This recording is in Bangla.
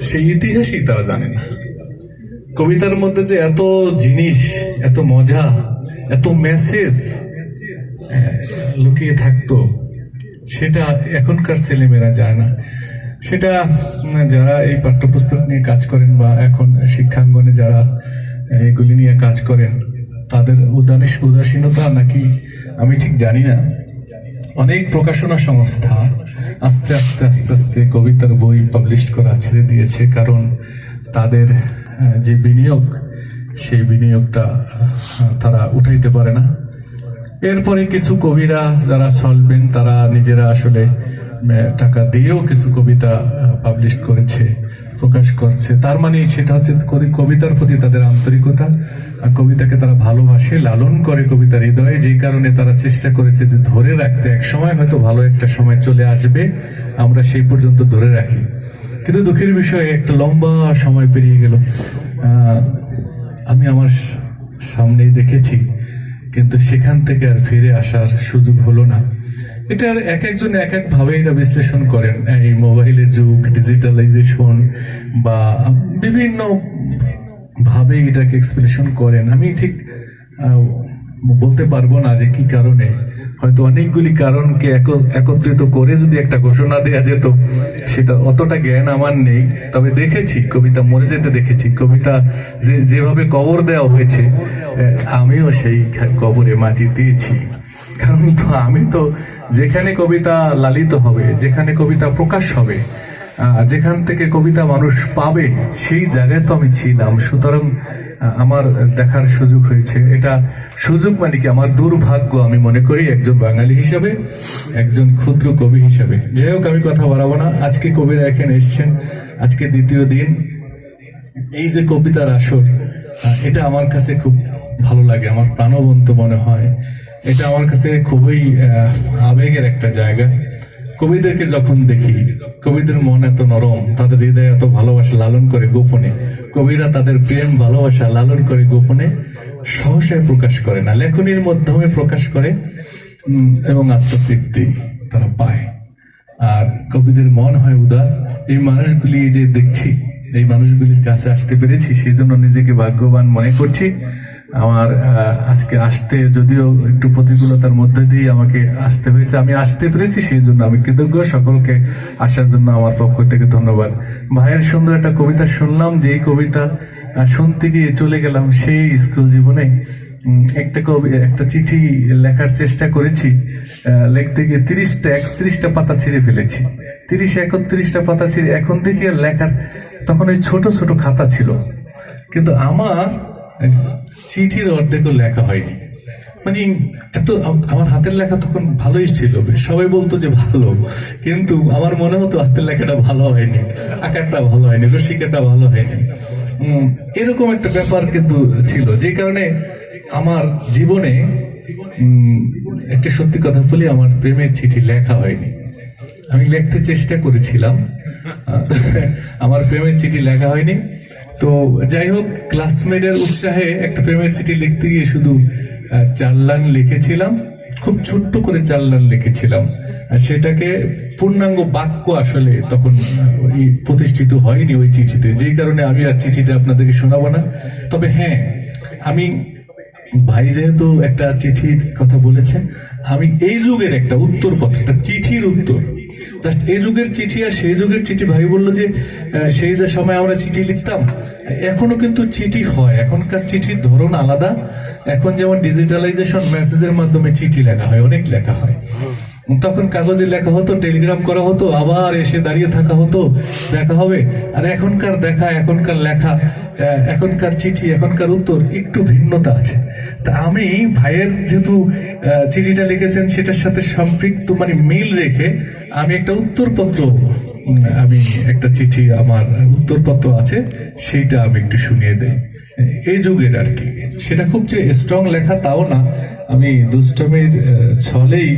সেই ইতিহাসই তারা জানে না কবিতার মধ্যে যে এত জিনিস, এত মজা, এত মেসেজ লুকিয়ে থাকতো, সেটা এখনকার ছেলেমেয়েরা যায় না। সেটা যারা এই পাঠ্যপুস্তক নিয়ে কাজ করেন বা এখন শিক্ষাঙ্গনে যারা এগুলি নিয়ে কাজ করেন, তাদের উদাসীনতা নাকি আমি ঠিক জানি না। অনেক প্রকাশনা সংস্থা আস্তে আস্তে আস্তে আস্তে কবিতার বই পাবলিশ করা ছেড়ে দিয়েছে, কারণ তাদের যে বিনিয়োগ, সেই বিনিয়োগটা তারা উঠাইতে পারে না। এরপরে কিছু কবিরা যারা সলবেন তারা নিজেরা আসলে টাকা দিয়েও কিছু কবিতা পাবলিশ করেছে, প্রকাশ করছে। তার মানে সেটা হচ্ছে কবিতার প্রতি তাদের আন্তরিকতা। আর কবিতাকে তারা ভালোবাসে, লালন করে কবিতার হৃদয়ে, যেই কারণে তারা চেষ্টা করেছে যে ধরে রাখতে। এক সময় হয়তো ভালো একটা সময় চলে আসবে, আমরা সেই পর্যন্ত ধরে রাখি। কিন্তু দুঃখের বিষয়ে একটা লম্বা সময় পেরিয়ে গেল। আমি আমার সামনেই দেখেছি, কিন্তু সেখান থেকে আর ফিরে আসার সুযোগ হলো না। এটার এক একজন এক এক ভাবে এটা বিশ্লেষণ করেন। এই মোবাইলের যুগ ডিজিটালাইজেশন বা বিভিন্ন ভাবে এটাকে এক্সপ্লেনেশন করেন। আমি ঠিক বলতে পারব না যে কি কারণে। হয়তো অনেকগুলি কারণকে একত্রিত করে যদি একটা ঘোষণা দেওয়া যেত, সেটা অতটা জ্ঞান আমার নেই। তবে দেখেছি, কবিতা মরে যেতে দেখেছি। কবিতা যে, যেভাবে কবর দেওয়া হয়েছে আমিও সেই কবরে মাটি দিয়েছি। কারণ তো আমি তো যেখানে কবিতা লালিত হবে, যেখানে কবিতা প্রকাশ হবে যেখান থেকে কবিতা মানুষ পাবে, সেই জায়গায় তো আমি ছিলাম। সুতরাং আমার দেখার সুযোগ হয়েছে। এটা সুযোগ মানে কি? আমার দুর্ভাগ্য আমি মনে করি একজন বাঙালি হিসাবে, একজন ক্ষুদ্র কবি হিসাবে। যাই হোক, আমি কথা বাড়াবো না। আজকে কবিরা এখানে এসছেন। আজকে দ্বিতীয় দিন। এই যে কবিতার আসর এটা আমার কাছে খুব ভালো লাগে। আমার প্রাণবন্ত মনে হয়। এটা আমার কাছে খুবই আবেগের একটা জায়গা। কবিদেরকে যখন দেখি, কবিদের মন এত নরম, তাদের হৃদয় এত ভালোবাসা লালন করে গোপনে, কবিরা তাদের প্রেম, ভালোবাসা লালন করে গোপনে সহসায় প্রকাশ করে না, লেখনির মাধ্যমে প্রকাশ করে এবং আত্মতৃপ্তি তারা পায়। আর কবিদের মন হয় উদার। এই মানুষগুলি যে দেখছি, এই মানুষগুলির কাছে আসতে পেরেছি সেই জন্য নিজেকে ভাগ্যবান মনে করছি। আমার আজকে আসতে যদিও একটু প্রতিকূলতার মধ্যে দিয়ে আমাকে আসতে হয়েছে। আমি আসতে পেরেছি সেই জন্য আমি কৃতজ্ঞ। সকলকে আসার জন্য আমার পক্ষ থেকে ধন্যবাদ। ভাইয়ের সুন্দর একটা কবিতা শুনলাম যে কবিতা শুনতে গিয়ে চলে গেলাম সেই স্কুল জীবনে। একটা কবি, একটা চিঠি লেখার চেষ্টা করেছি। লিখতে গিয়ে তিরিশটা, একত্রিশটা পাতা ছিঁড়ে ফেলেছি। তিরিশ, একত্রিশটা পাতা ছিঁড়ে, এখন দেখি লেখার তখন ওই ছোট ছোট খাতা ছিল। কিন্তু আমার চিঠির অর্ধেকও লেখা হয়নি। মানে এত, আমার হাতের লেখা তখন ভালোই ছিল। সবাই বলতো যে ভালো, কিন্তু আমার মনে হতো হাতের লেখাটা ভালো হয়নি, আকারটা ভালো হয়নি রসিকাটা ভালো হয়নি। এরকম একটা ব্যাপার কিন্তু ছিল, যে কারণে আমার জীবনে একটা সত্যি কথা বলি, আমার প্রেমের চিঠি লেখা হয়নি। আমি লিখতে চেষ্টা করেছিলাম আমার প্রেমের চিঠি লেখা হয়নি। তো যাই হোক ক্লাসমেটের উৎসাহে একটা প্রেমের চিঠি লিখতে গিয়ে শুধু চার লাইন লিখেছিলাম, খুব ছোট্ট করে চার লাইন লিখেছিলাম সেটাকে পূর্ণাঙ্গ বাক্য আসলে তখন প্রতিষ্ঠিত হয়নি ওই চিঠিতে। যেই কারণে আমি আর চিঠিটা আপনাদেরকে শোনাবো না। তবে হ্যাঁ আমি, ভাই যেহেতু একটা চিঠির কথা বলেছে, আমি এই যুগের একটা উত্তর পত্র একটা চিঠির উত্তর জাস্ট এই যুগের চিঠি আর সেই যুগের চিঠি। ভাই বলল যে সেই যে সময় আমরা চিঠি লিখতাম, এখনও কিন্তু চিঠি হয়। এখনকার চিঠির ধরন আলাদা। এখন যেমন ডিজিটালাইজেশন মেসেজের মাধ্যমে চিঠি লেখা হয়, অনেক লেখা হয়। তখন কাগজে লেখা হতো, টেলিগ্রাম করা হতো, আবার এসে দাঁড়িয়ে থাকা হতো, দেখা হবে। আর এখনকার দেখা, এখনকার লেখা এখনকার চিঠি, এখনকার উত্তর একটু ভিন্নতা আছে। তা আমি ভাইয়ের যেহেতু চিঠিটা লিখেছেন, সেটার সাথে সম্পৃক্ত মানে মিল রেখে আমি একটা উত্তরপত্র আমি একটা চিঠি, আমার উত্তরপত্র আছে, সেইটা আমি একটু শুনিয়ে দেই। এই যুগের আর কি। সেটা খুব যে স্ট্রং লেখা, তাও না। আমি দুষ্টমির ছলেই